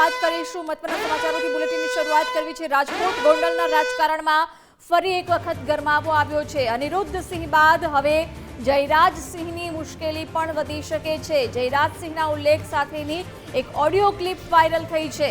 વાત કરીશું મહત્વના સમાચારોથી બુલેટિનની શરૂઆત કરવી છે. રાજકોટ ગોંડલના રાજકારણમાં ફરી એક વખત ગરમાવો આવ્યો છે. અનિરુદ્ધ સિંહ બાદ હવે જયરાજસિંહની મુશ્કેલી પણ વધી શકે છે. જયરાજસિંહના ઉલ્લેખ સાથેની એક ઓડિયો ક્લિપ વાયરલ થઈ છે.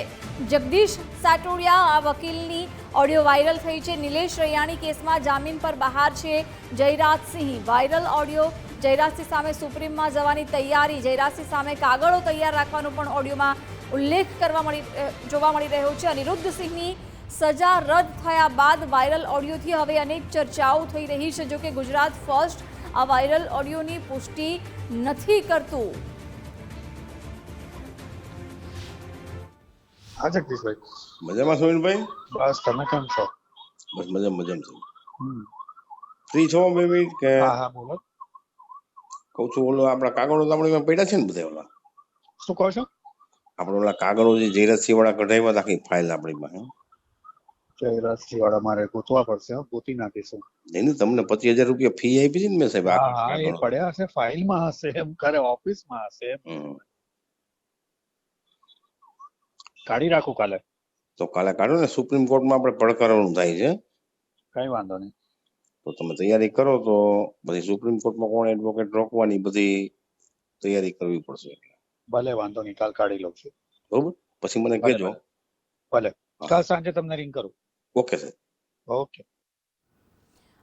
જગદીશ સાટોડિયા, આ વકીલની ઓડિયો વાયરલ થઈ છે. નિલેશ રૈયાણી કેસમાં જામીન પર બહાર છે જયરાજસિંહ વાયરલ ઓડિયો જયરાજસિંહ સામે સુપ્રીમમાં જવાની તૈયારી, જયરાજસિંહ સામે કાગળો તૈયાર રાખવાનો પણ ઓડિયોમાં ઉલ્લેખ કરવા મળી જોવા મળી રહ્યો છે. અનિરુદ્ધ સિંહની સજા રદ થયા બાદ વાયરલ ઓડિયોથી હવે અનેક ચર્ચાઓ થઈ રહી છે જોકે ગુજરાત ફર્સ્ટ આ વાયરલ ઓડિયોની પુષ્ટિ નથી કરતું. હા જગદીશભાઈ. મજામાં સુનિલભાઈ બસ તમે કેમ છો? બસ મજા મજામાં છું. ફ્રી છો બે મિનિટ કે? હા હા બોલો. કહું છું ઓલો આપણા કાગળો તો પડ્યા છે ને બધા ઓલા? શું કહો છો? આપણે ઓલા કાગળો જે જયરાજસિંહ વાળા કઢાવ્યા હતા આખી ફાઇલ આપણી પાસે. જયરાજસિંહ વાળા મારે ગોતવા પડશે ગોતી નાખીશું. એની તમને પચીસ હજાર રૂપિયા ફી આપી છે ને મેં સાહેબ હા એ પડ્યા હશે ફાઇલમાં હશે એમ કરે ઓફિસમાં હશે કાઢી રાખું કાલે. તો કાલે કાઢો ને સુપ્રીમ કોર્ટમાં આપણે પડકારવાનું થાય છે. કઈ વાંધો નહીં. તો તમે તૈયારી કરો તો પછી સુપ્રીમ કોર્ટમાં કોણ એડવોકેટ રોકવાની બધી તૈયારી કરવી પડશે. ભલે વાંધો નહીં કાલ કાઢી લઉં છું. બરોબર? પછી મને કહેજો. ભલે. કાલ સાંજે તમને રિંગ કરું. Okay sir. ઓકે.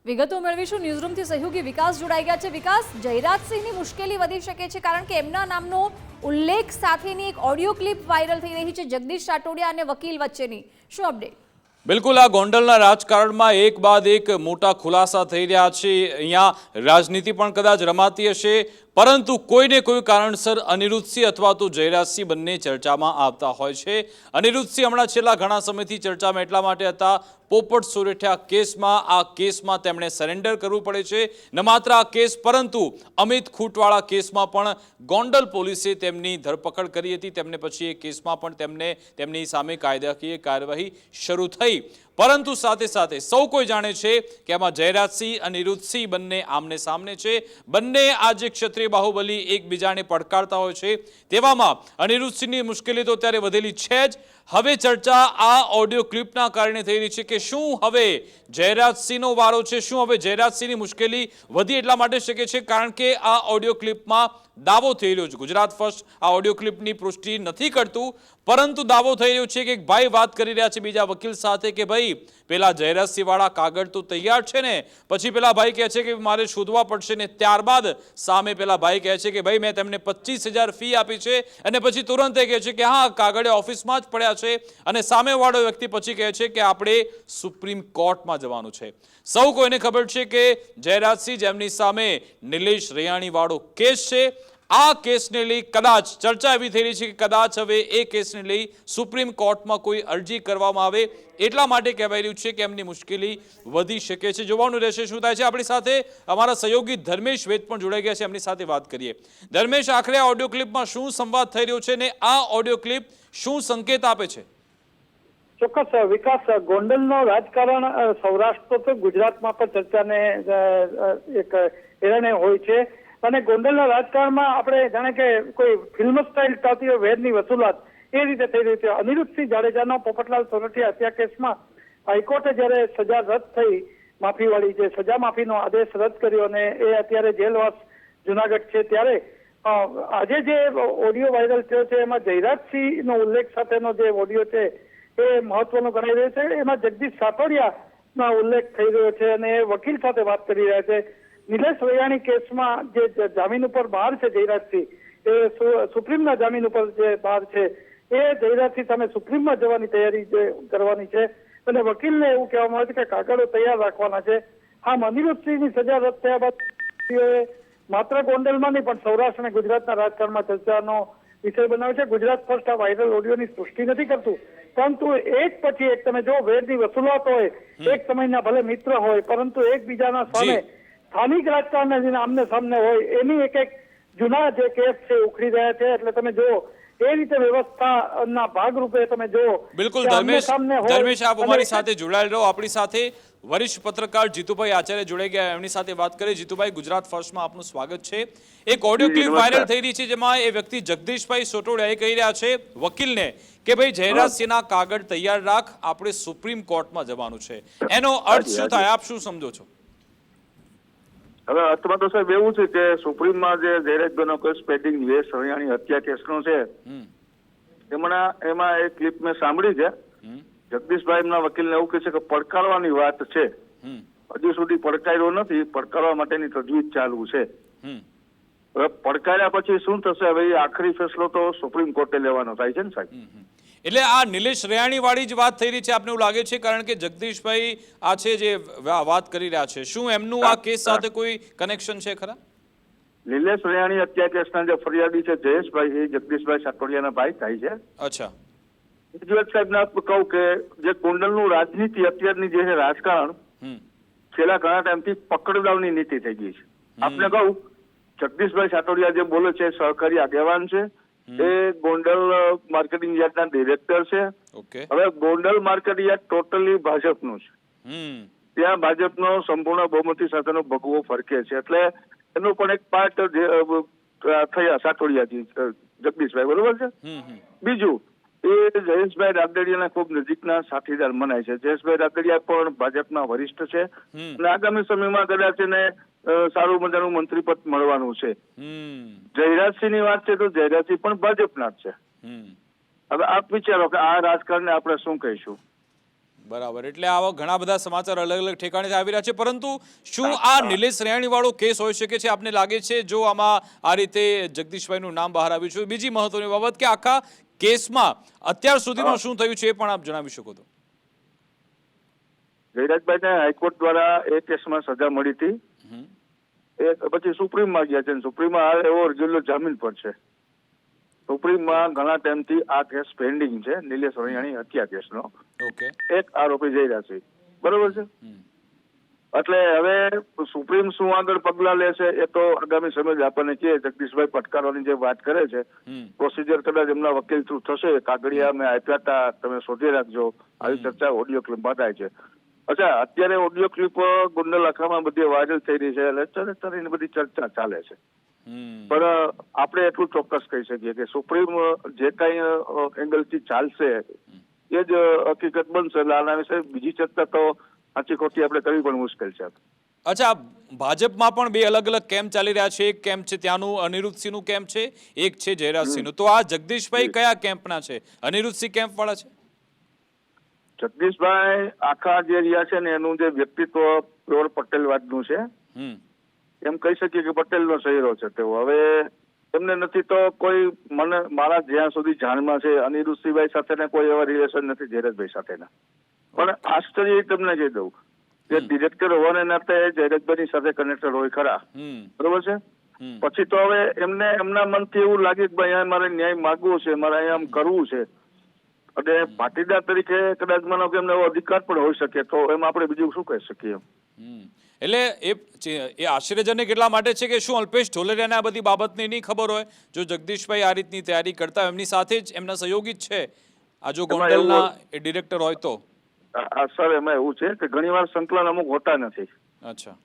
વિગતો મેળવીશું. ન્યૂઝરૂમથી સહયોગી વિકાસ જોડાઈ ગયા છે. વિકાસ જયરાજસિંહની મુશ્કેલી વધી શકે છે કારણ કે એમના નામનો ઉલ્લેખ સાથેની એક ઓડિયો ક્લિપ વાયરલ થઈ રહી છે જગદીશ સાટોડિયા અને વકીલ વચ્ચેની. શું અપડેટ બિલકુલ આ ગોંડલના રાજકારણમાં એક બાદ એક મોટા ખુલાસા થઈ રહ્યા છે. અહીંયા રાજનીતિ પણ કદાચ રમાતી હશે. પરંતુ કોઈને કોઈ કારણસર અનિરુદ્ધસિંહ અથવા તો જયરાજસિંહ બંને ચર્ચામાં આવતા હોય છે. અનિરુદ્ધસિંહ હમણાં છેલ્લા ઘણા સમયથી ચર્ચામાં એટલા માટે હતા, પોપટ સોરઠિયા કેસમાં, આ કેસમાં તેમણે સરેન્ડર કરવું પડે છે. ન માત્ર આ કેસ, પરંતુ અમિત ખૂટવાળા કેસમાં પણ ગોંડલ પોલીસે તેમની ધરપકડ કરી હતી. તેમને પછી એ કેસમાં પણ તેમને તેમની સામે કાયદાકીય કાર્યવાહી શરૂ થઈ. પરંતુ સાથે સાથે સૌ કોઈ જાણે છે કે આમાં જયરાજસિંહ અને નિરુદ્ધસિંહ બંને આમને સામને છે. બંને આજે ક્ષત્રિય બાહુબલી એકબીજાને પડકારતા હોય છે, તેવામાં અનિરુદ્ધસિંહની મુશ્કેલી તો ત્યારે વધેલી છે જ. હવે ચર્ચા આ ઓડિયો ક્લિપના કારણે થઈ રહી છે કે શું હવે જયરાજસિંહનો વારો છે, શું હવે જયરાજસિંહની મુશ્કેલી વધી એટલા માટે શકે છે? કારણ કે આ ઓડિયો ક્લિપમાં દાવો થઈ રહ્યો છે. ગુજરાત ફર્સ્ટ આ ઓડિયો ક્લિપની પુષ્ટિ નથી કરતું, પરંતુ દાવો થઈ રહ્યો છે કે એક ભાઈ વાત કરી રહ્યા છે બીજા વકીલ સાથે કે ભાઈ પેલા જયરાજસિંહવાળા કાગળ તો તૈયાર છે ને? પછી પેલા ભાઈ કહે છે કે મારે શોધવા પડશે ને ત્યારબાદ સામે પેલા ભાઈ કહે છે કે ભાઈ મેં તેમને પચીસ હજાર ફી આપી છે અને પછી તુરંત એ કહે છે કે હા, કાગળે ઓફિસમાં જ પડ્યા છે. અને સામેવાળો વ્યક્તિ પછી કહે છે કે આપણે સુપ્રીમ કોર્ટમાં જવાનું છે. સૌ કોઈને ખબર છે કે જયરાજસિંહ જેમની સામે નિલેશ રેયાણીવાળો કેસ છે આ કેસને લઈ કદાચ ચર્ચા એવી થઈ રહી છે કે કદાચ હવે એ કેસને લઈ સુપ્રીમ કોર્ટમાં કોઈ અરજી કરવામાં આવે એટલા માટે કહેવાય રહ્યું છે કે એમની મુશ્કેલી વધી શકે છે. જોવાનું રહેશે શું થાય છે. આપણી સાથે અમારા સહયોગી ધર્મેશ વેદ પણ જોડાઈ ગયા છે. એમની સાથે વાત કરીએ. ધર્મેશ, આખરે આ ઓડિયો ક્લિપમાં શું સંવાદ થઈ રહ્યો છે ને આ ઓડિયો ક્લિપ શું સંકેત આપે છે? ચોક્કસ વિકાસ ગોંડલનો રાજકારણ સૌરાષ્ટ્ર તો ગુજરાતમાં પણ ચર્ચાને એક એરણે હોય છે. અને ગોંડલના રાજકારણમાં આપણે જાણે કે કોઈ ફિલ્મ સ્ટાઇલ થતી હોય વેરની વસૂલાત, એ રીતે થઈ રહી છે. અનિરુદ્ધસિંહ જાડેજાના પોપટલાલ સોરઠિયા હત્યા કેસમાં હાઈકોર્ટે જ્યારે સજા રદ થઈ, માફીવાળી જે સજા માફીનો આદેશ રદ કર્યો અને એ અત્યારે જેલવાસ જુનાગઢ છે, ત્યારે આજે જે ઓડિયો વાયરલ થયો છે, એમાં જયરાજસિંહનો ઉલ્લેખ સાથેનો જે ઓડિયો છે, એ મહત્વનો ગણાઈ રહ્યો છે. એમાં જગદીશ સાટોડિયાનો ઉલ્લેખ થઈ રહ્યો છે અને એ વકીલ સાથે વાત કરી રહ્યા છે. નિલેશ રૈયાણી કેસમાં જે જામીન ઉપર બહાર છે જયરાજસિંહ એ સુપ્રીમના જામીન ઉપર જે બહાર છે એ જયરાજસિંહ સામે સુપ્રીમમાં જવાની તૈયારી જે કરવાની છે અને વકીલને એવું કહેવામાં આવે છે કે કાગળો તૈયાર રાખવાના છે. હા અનિરુદ્ધસિંહની સજા રદ થયા બાદ માત્ર ગોંડલમાં નહીં પણ સૌરાષ્ટ્ર અને ગુજરાતના રાજકારણમાં ચર્ચાનો વિષય બનાવે છે. ગુજરાત ફર્સ્ટ આ વાયરલ ઓડિયોની સૃષ્ટિ નથી કરતું. પરંતુ એક પછી એક તમે જો વેરની વસૂલાત હોય એક સમયના ભલે મિત્ર હોય પરંતુ એકબીજાના સામે સ્થાનિક રાજકારણના આમને સામને હોય એની એક એક જૂના જે કેસ છે ઉખડી રહ્યા છે. એટલે તમે જો એ રીતે વ્યવસ્થાના ભાગરૂપે તમે જો બિલકુલ ધર્મેશ ધર્મેશ આપ અમારી સાથે જોડાયેલ રહો. આપણી સાથે વરિષ્ઠ પત્રકાર જીતુભાઈ આચાર્ય જોડાઈ ગયા. એમની સાથે વાત કરીએ. જીતુભાઈ ગુજરાત ફર્સ્ટમાં આપનું સ્વાગત છે. એક ઓડિયો ક્લિપ વાયરલ થઈ રહી છે જેમાં એ વ્યક્તિ જગદીશભાઈ સોટોડિયા એ કહી રહ્યા છે વકીલને કે ભાઈ જયરાજસિંહના કાગળ તૈયાર રાખ. આપણે સુપ્રીમ કોર્ટમાં જવાનું છે. એનો અર્થ શું થાય? આપ શું સમજો છો? હવે અર્થમાં તો સાહેબ એવું છે કે સુપ્રીમમાં જે જયરાજભાઈનો કેસ પેન્ડિંગ નિલેશ હરિયાણી હત્યા કેસનો છે એમના એમાં એક ક્લિપ મેં સાંભળી છે. જગદીશભાઈ એમના વકીલને એવું કહે છે કે પડકારવાની વાત છે. હજુ સુધી પડકાર્યો નથી પડકારવા માટેની તજવીજ ચાલુ છે. હવે પડકાર્યા પછી શું થશે? હવે આખરી ફેસલો તો સુપ્રીમ કોર્ટે લેવાનો થાય છે ને સાહેબ. એટલે આ નિલેશ રયાણી વાળી જ વાત થઈ રહી છે આપને એવું લાગે છે? કારણ કે જગદીશભાઈ આ છે જે વાત કરી રહ્યા છે. શું એમનું આ કેસ સાથે કોઈ કનેક્શન છે ખરા? નિલેશ રૈયાણી હત્યા કેસના જે ફરિયાદી છે જયેશભાઈ એ જગદીશભાઈ સાટોડિયાના ભાઈ થાય છે. અચ્છા. સાહેબ ને કહું કે જે કુંડલનું રાજનીતિ અત્યારની જે છે રાજકારણ છેલ્લા ઘણા ટાઈમથી પકડદાવની નીતિ થઈ ગઈ છે. આપને કહું જગદીશભાઈ સાટોડિયા જે બોલે છે સહકારી આગેવાન છે એ ગોંડલ માર્કેટિંગ યાર્ડના ડિરેક્ટર છે. ઓકે. હવે ગોંડલ માર્કેટ યાર્ડ ટોટલી ભાજપનું છે. ત્યાં ભાજપનો સંપૂર્ણ બહુમતી સાથેનો ભગવો ફરકે છે. એટલે એનો પણ એક પાર્ટ થયા સાટોડિયાજી જગદીશભાઈ બરોબર છે? બીજું એ જયેશભાઈ રાદડિયાના ખૂબ નજીકના સાથીદાર મનાય છે. જયેશભાઈ રાદડિયા પણ ભાજપના વરિષ્ઠ છે. અને આગામી સમયમાં કદાચ એને સારું મજાનું મંત્રીપદ મળવાનું છે. જયરાજસિંહની વાત છે તો જયરાજસિંહ પણ ભાજપના જ છે. હવે આપ વિચારો કે આ રાજકારણને આપણે શું કહીશું? બરાબર. એટલે આવા ઘણા બધા સમાચાર અલગ અલગ ઠેકાણે આવી રહ્યા છે. પરંતુ શું આ નિલેશ રેયાણી વાળો કેસ હોઈ શકે છે? આપને લાગે છે જો આમાં આ રીતે જગદીશભાઈનું નામ બહાર આવ્યું છે? બીજી મહત્વની બાબત કે આખા કેસમાં અત્યાર સુધીમાં શું થયું છે એ પણ આપ જણાવી શકો તો. જયરાજભાઈને હાઈકોર્ટ દ્વારા એ કેસમાં સજા મળી હતી. એ પછી સુપ્રીમમાં ગયા છે સુપ્રીમમાં હાલ એવો અરજીલો જામીન પર છે. સુપ્રીમમાં ઘણા ટાઈમથી આ કેસ પેન્ડિંગ છે. નિલેશ રૈયાણી હત્યા કેસનો. એક આરોપી જઈ રહ્યા છે. બરોબર છે? એટલે હવે સુપ્રીમ શું આગળ પગલા લેશે એ તો આગામી સમય આપણને કહે. જગદીશભાઈ પટકારવાની જે વાત કરે છે પ્રોસિજર કદાચ એમના વકીલ થ્રુ થશે. કાગળિયા મેં આપ્યા હતા તમે શોધી રાખજો. આવી ચર્ચા ઓડિયો ક્લિપમાં થાય છે. અચ્છા અત્યારે ઓડિયો ક્લિપ ગુંડલ આખામાં બધી વાયરલ થઈ રહી છે એટલે અત્યારે એની બધી ચર્ચા ચાલે છે. પણ આપણે એટલું ચોક્કસ કહી શકીએ કે સુપ્રીમ જે કાંઈ એંગલથી ચાલશે એ જ હકીકત બનશે. એટલે આના વિશે બીજી ચર્ચા તો આચી ખોટી આપણે કરવી પણ મુશ્કેલ છે. અચ્છા ભાજપમાં પણ બે અલગ અલગ કેમ્પ ચાલી રહ્યા છે. એક કેમ્પ છે ત્યાંનું અનિરુદ્ધસિંહનું કેમ્પ છે. એક છે જયરાજસિંહનું તો આ જગદીશભાઈ કયા કેમ્પના છે? અનિરુદ્ધસિંહ કેમ્પ વાળા છે? જગદીશભાઈ આખા જે રહ્યા છે ને એનું જે વ્યક્તિત્વ પ્યોર પટેલવાદનું છે. એમ કહી શકીએ કે પટેલનો શહેરો છે તેઓ. હવે એમને નથી તો કોઈ મને મારા જ્યાં સુધી જાણમાં છે અનિરુદ્ધસિંહભાઈ સાથેના કોઈ એવા રિલેશન નથી જયરાજભાઈ સાથેના. પણ આશ્ચર્ય તમને કહી દઉં કે ડિરેક્ટર હોવાને નાતે જયરાજભાઈની સાથે કનેક્ટેડ હોય ખરા. બરોબર છે? પછી તો હવે એમને એમના મનથી એવું લાગે કે ભાઈ અહીંયા મારે ન્યાય માગવો છે મારે અહીંયા આમ કરવું છે. અને પાટીદાર તરીકે કદાચ માનો કે એમને અધિકાર પણ હોઈ શકે તો એમ આપણે બીજું શું કહી શકીએ એટલે એ એ આશ્ચર્યજનક એટલા માટે છે કે શું અલ્પેશ ઢોલરિયાને આ બધી બાબતની નહીં ખબર હોય? જો જગદીશભાઈ આ રીતની તૈયારી કરતા એમની સાથે જ એમના સહયોગી જ છે? આ જો ગોંડલના એ ડિરેક્ટર હોય તો? સર એમાં એવું છે કે ઘણીવાર સંકલન અમુક હોતા નથી. અચ્છા.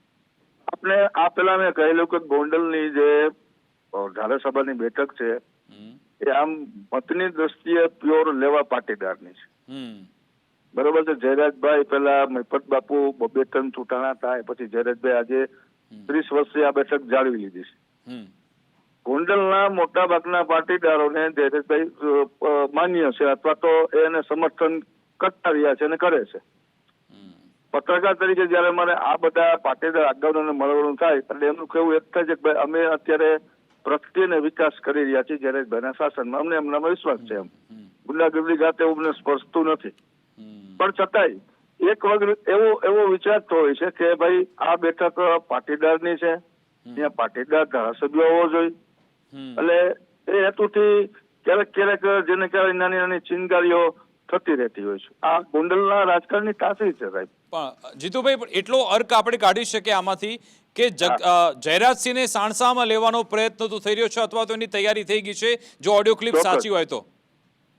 આપણે આ પેલા મેં કહેલું કે ગોંડલની જે ધારાસભાની બેઠક છે. એ આમ મતની દ્રષ્ટિએ પ્યોર લેવા પાટીદારની છે. બરોબર છે જયરાજભાઈ પેલા મહિપત બાપુ બબે ત્રણ ચૂંટાણા થાય પછી જયરાજભાઈ આજે ત્રીસ વર્ષે આ બેઠક જાળવી લીધી છે. ગોંડલના મોટા ભાગના પાટીદારોને જયરાજભાઈ માન્ય છે અથવા તો એને સમર્થન કરતા રહ્યા છે અને કરે છે. પત્રકાર તરીકે જયારે મારે આ બધા પાટીદાર આગેવાનોને મળવાનું થાય એટલે એમનું કહેવું એક થાય છે કે ભાઈ અમે અત્યારે પ્રગતિ વિકાસ કરી રહ્યા છીએ જયરાજભાઈના શાસનમાં અમને એમનામાં વિશ્વાસ છે એમ. ગુંડાગીરી ગાતે એવું મને સ્પર્શતું નથી. પણ છતાંય એક વખત એવો એવો વિચારતો હોય છે કે ભાઈ આ બેઠક પાટીદારની છે. ત્યાં પાટીદાર ધારાસભ્ય હોવો જોઈએ. એટલે એ હેતુથી ક્યારેક ક્યારેક જેને કહેવાય નાની નાની ચિનગારીઓ થતી રહેતી હોય છે. આ ગોંડલના રાજકારણની તાસરી છે સાહેબ. પણ જીતુભાઈ પણ એટલો અર્ક આપણે કાઢી શકીએ આમાંથી કે જયરાજસિંહને સાણસામાં લેવાનો પ્રયત્ન તો થઈ રહ્યો છે અથવા તો એની તૈયારી થઈ ગઈ છે? જો ઓડિયો ક્લિપ સાચી હોય તો.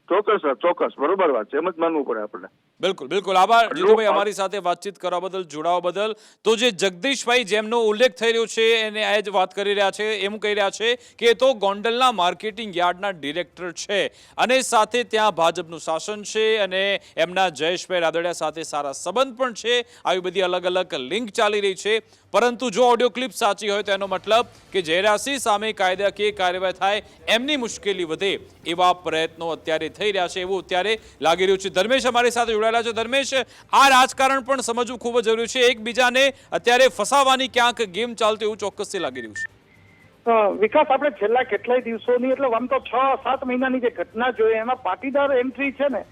ચોક્કસ સર ચોક્કસ. બરોબર વાત છે. એમ જ માનવું પડે આપણે બિલકુલ બિલકુલ. આભાર. જીતુભાઈ અમારી સાથે વાતચીત કરવા બદલ જોડાવા બદલ. તો જે જગદીશભાઈ જેમનો ઉલ્લેખ થઈ રહ્યો છે એને આ જ વાત કરી રહ્યા છે એમ કહી રહ્યા છે કે એ તો ગોંડલના માર્કેટિંગ યાર્ડના ડિરેક્ટર છે. અને સાથે ત્યાં ભાજપનું શાસન છે અને એમના જયેશભાઈ રાદડિયા સાથે સારા સંબંધ પણ છે. આવી બધી અલગ અલગ લિંક ચાલી રહી છે. પરંતુ જો ઓડિયો ક્લિપ સાચી હોય તો એનો મતલબ કે જયરાસી સામે કાયદાકીય કાર્યવાહી થાય એમની મુશ્કેલી વધે એવા પ્રયત્નો અત્યારે થઈ રહ્યા છે. એવું અત્યારે લાગી રહ્યું છે. ધર્મેશ અમારી સાથે જોડાયેલા છે ધર્મેશ આ રાજકારણ પણ સમજવું ખૂબ જ જરૂરી છે. એકબીજાને અત્યારે ફસાવાની ક્યાંક ગેમ ચાલતી એવું ચોક્કસથી લાગી રહ્યું છે. વિકાસ આપણે છેલ્લા કેટલાય દિવસોની એટલે આમ તો છ સાત મહિનાની જે ઘટના જોઈએ એમાં પાટીદાર એન્ટ્રી છે ને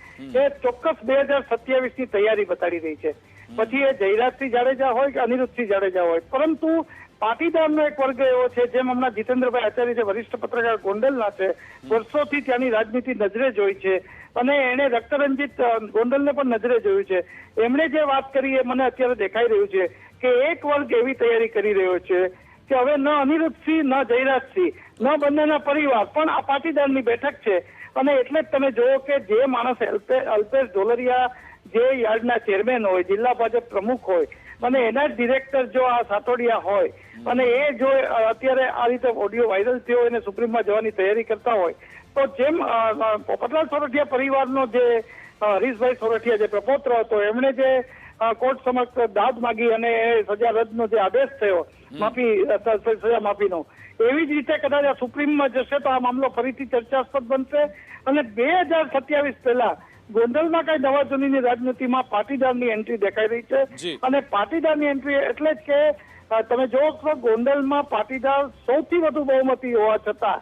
એ ચોક્કસ બે હજાર સત્યાવીસની તૈયારી બતાડી રહી છે. પછી એ જયરાજસિંહ જાડેજા હોય કે અનિરુદ્ધસિંહ જાડેજા હોય. પરંતુ પાટીદારનો એક વર્ગ એવો છે, જેમ હમણાં જીતેન્દ્રભાઈ આચાર્ય જે વરિષ્ઠ પત્રકાર ગોંડલના છે, વર્ષોથી ત્યાંની રાજનીતિ નજરે જોઈ છે. અને એણે રક્તરંજિત ગોંડલને પણ નજરે જોયું છે. એમણે જે વાત કરી એ મને અત્યારે દેખાઈ રહ્યું છે કે એક વર્ગ એવી તૈયારી કરી રહ્યો છે કે હવે ન અનિરુદ્ધસિંહ, ન જયરાજસિંહ, ન બંનેના પરિવાર, પણ આ પાટીદારની બેઠક છે. અને એટલે જ તમે જુઓ કે જે માણસ અલ્પે- અલ્પેશ ઢોલરિયા જે યાર્ડના ચેરમેન હોય જિલ્લા ભાજપ પ્રમુખ હોય અને એના જ ડિરેક્ટર જો આ સાતોડિયા હોય અને એ જો અત્યારે આ રીતે ઓડિયો વાયરલ થયો એને સુપ્રીમમાં જવાની તૈયારી કરતા હોય તો જેમ પોપટલાલ સોરઠિયા પરિવારનો જે હરીશભાઈ સોરઠિયા જે પ્રપોત્ર હતો એમણે જે કોર્ટ સમક્ષ દાદ માગી અને એ સજા રદનો જે આદેશ થયો માફી સજા માફીનો એવી જ રીતે કદાચ આ સુપ્રીમમાં જશે તો આ મામલો ફરીથી ચર્ચાસ્પદ બનશે અને બે હજાર સત્યાવીસ પહેલા ગોંડલમાં કઈ નવા જૂનીની રાજનીતિમાં પાટીદારની એન્ટ્રી દેખાઈ રહી છે. અને પાટીદારની એન્ટ્રી એટલે જ કે તમે જોવો છો ગોંડલમાં પાટીદાર સૌથી વધુ બહુમતી હોવા છતાં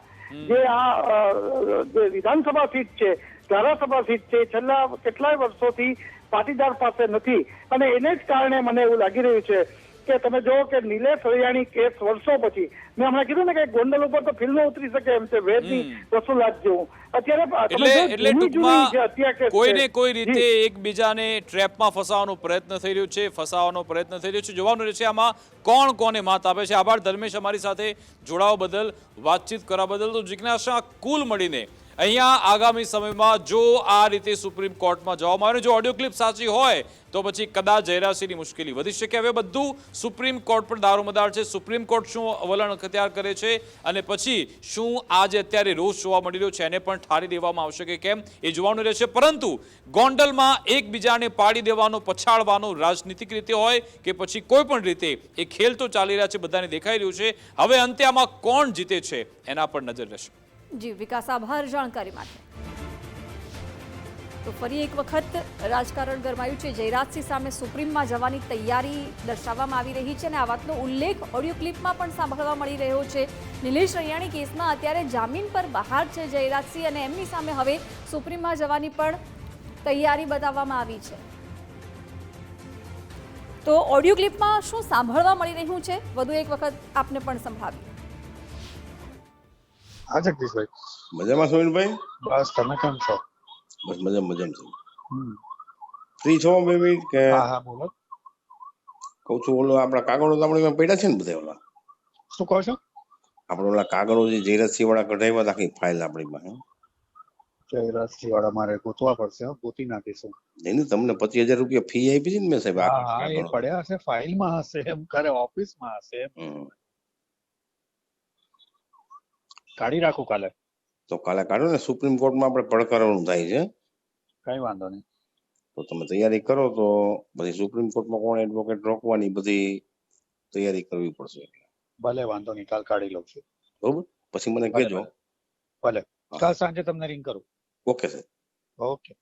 જે આ જે વિધાનસભા સીટ છે ધારાસભા સીટ છે છેલ્લા કેટલાય વર્ષોથી પાટીદાર પાસે નથી. અને એને જ કારણે મને એવું લાગી રહ્યું છે કે તમે જો કે નિલેશ હરિયાણી કેસ વર્ષો પછી મેં હમણાં કીધું ને કે ગોંડલ ઉપર તો ફિલ્મો ઉતરી શકે એમ છે વેદની વસુલાત જેવું. અત્યારે એટલે જો એટલે જૂની જૂની જે હત્યા ટૂંકમાં કોઈને કોઈ રીતે એકબીજાને ટ્રેપમાં ફસાવાનો પ્રયત્ન થઈ રહ્યો છે ફસાવાનો પ્રયત્ન થઈ રહ્યો છે. જોવાનું રહેશે આમાં કોણ કોને માત આપે છે. આભાર ધર્મેશ અમારી સાથે જોડાવા બદલ વાતચીત કરવા બદલ. તો જિજ્ઞાસા કુલ મળીને અહીંયા આગામી સમયમાં જો આ રીતે સુપ્રીમ કોર્ટમાં જવામાં આવે જો ઓડિયો ક્લિપ સાચી હોય, તો પછી કદાચ જયરાજસિંહની મુશ્કેલી વધી શકે. હવે બધું સુપ્રીમ કોર્ટ પર દારોમદાર છે. સુપ્રીમ કોર્ટ શું વલણ અખત્યાર કરે છે અને પછી શું આજે અત્યારે રોષ જોવા મળી રહ્યો છે એને પણ ઠારી દેવામાં આવશે કે કેમ એ જોવાનું રહેશે. પરંતુ ગોંડલમાં એકબીજાને પાડી દેવાનો, પછાડવાનો રાજનીતિક રીતે હોય કે પછી કોઈ પણ રીતે એ ખેલ તો ચાલી રહ્યા છે, બધાને દેખાઈ રહ્યું છે. હવે અંતે આમાં કોણ જીતે છે એના પર નજર રહેશે. જી, વિકાસ, આભાર જાણકારી માટે. તો ફરી એક વખત રાજકારણ ગરમાયું છે. જયરાજસિંહ સામે સુપ્રીમમાં જવાની તૈયારી દર્શાવવામાં આવી રહી છે અને આ વાતનો ઉલ્લેખ ઓડિયો ક્લિપમાં પણ સાંભળવા મળી રહ્યો છે. નિલેશ રૈયાણી કેસમાં અત્યારે જામીન પર બહાર છે જયરાજસિંહ અને એમની સામે હવે સુપ્રીમમાં જવાની પણ તૈયારી બતાવવામાં આવી છે. તો ઓડિયો ક્લિપમાં શું સાંભળવા મળી રહ્યું છે? વધુ એક વખત આપને પણ સંભળાવ્યું હા જગદીશભાઈ. મજામાં સોહિનભાઈ બસ તમે કેમ છો? બસ મજા મજામાં છે. ફ્રી છો બે મિનિટ કે? હા હા બોલો. કહું છું ઓલો આપણા કાગળો તમને પડ્યા છે ને બધા ઓલા? શું કહો છો? આપણે ઓલા કાગળો જે જયરાજસિંહ વાળા કઢાવ્યા હતા આખી ફાઇલ આપણી પાસે. જયરાજસિંહ વાળા મારે ગોતવા પડશે હો, ગોતી નાખીશું. નહીં તમને પચીસ હજાર રૂપિયા ફી આપી છે ને મેં સાહેબ હા એ પડ્યા હશે ફાઇલમાં હશે એમ કરે ઓફિસમાં હશે એમ. કાઢી રાખું કાલે? તો કાલે કાઢો ને સુપ્રીમ કોર્ટમાં આપણે પડકારવાનું થાય છે. કઈ વાંધો નહીં. તો તમે તૈયારી કરો તો પછી સુપ્રીમ કોર્ટમાં કોણ એડવોકેટ રોકવાની બધી તૈયારી કરવી પડશે. ભલે વાંધો નહીં કાલ કાઢી લઉં છું. બરોબર? પછી મને કહેજો. ભલે. કાલ સાંજે તમને રિંગ કરું. Okay sir okay